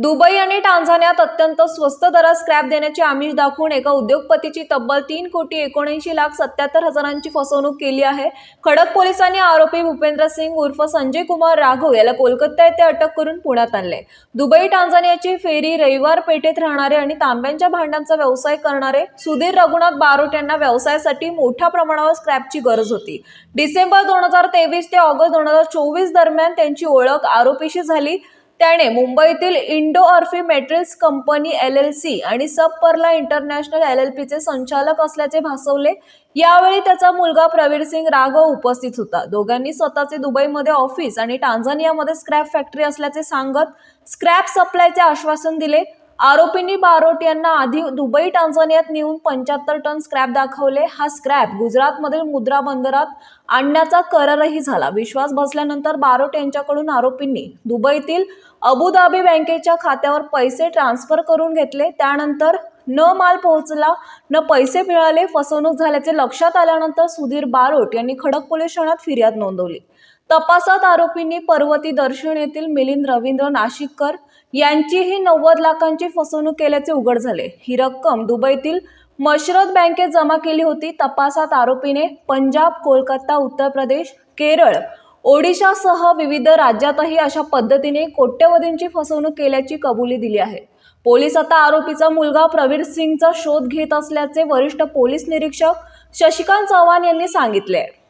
Dubai आणि टांझान्यात अत्यंत स्वस्त दरात स्क्रॅप देण्याचे आमिष दाखवून एका उद्योगपतीची तब्बल तीन कोटी एकोणऐंशी लाख सत्याहत्तर हजारांची फसवणूक केली आहे. खडक पोलिसांनी आरोपी भूपेंद्र सिंग उर्फ संजय कुमार राघव याला कोलकाता येथे अटक करून पुण्यात आणले. दुबई टांझानियाची फेरी रविवार पेठेत राहणारे आणि तांब्यांच्या भांड्यांचा व्यवसाय करणारे सुधीर रघुनाथ बारोट यांना व्यवसायासाठी मोठ्या प्रमाणावर स्क्रॅपची गरज होती. डिसेंबर दोन हजार तेवीस ते ऑगस्ट दोन हजार चोवीस दरम्यान त्यांची ओळख आरोपीशी झाली. त्याने मुंबईतील Indo अर्फी matrix company L L C आणि सब परला इंटरनॅशनल एल एल पीचे संचालक असल्याचे भासवले. यावेळी त्याचा मुलगा प्रवीर सिंग राघव उपस्थित होता. दोघांनी स्वतःचे दुबईमध्ये ऑफिस आणि टांझानियामध्ये स्क्रॅप फॅक्टरी असल्याचे सांगत स्क्रॅप सप्लायचे आश्वासन दिले. आरोपींनी बारोट यांना आधी दुबई टांझानियात नेऊन पंच्याहत्तर टन स्क्रॅप दाखवले. हा स्क्रॅप गुजरातमधील मुद्रा बंदरात आणण्याचा करारही झाला. विश्वास बसल्यानंतर बारोट यांच्याकडून आरोपींनी दुबईतील अबुधाबी बँकेच्या खात्यावर पैसे ट्रान्सफर करून घेतले. त्यानंतर न माल पोहोचला न पैसे मिळाले फसवणूक झाल्याचे लक्षात आल्यानंतर सुधीर बारोट यांनी खडक पोलीस ठाण्यात फिर्याद नोंदवली. तपासात आरोपींनी पर्वती दर्शन येथील मिलिंद रवींद्र नाशिककर यांचीही नव्वद लाखांची फसवणूक केल्याचे उघड झाले. ही रक्कम दुबईतील मशरत बँकेत जमा केली होती. तपासात आरोपीने पंजाब कोलकाता उत्तर प्रदेश केरळ ओडिशासह विविध राज्यातही अशा पद्धतीने कोट्यवधींची फसवणूक केल्याची कबुली दिली आहे. पोलीस आता आरोपीचा मुलगा प्रवीर सिंगचा शोध घेत असल्याचे वरिष्ठ पोलीस निरीक्षक शशिकांत चव्हाण यांनी सांगितले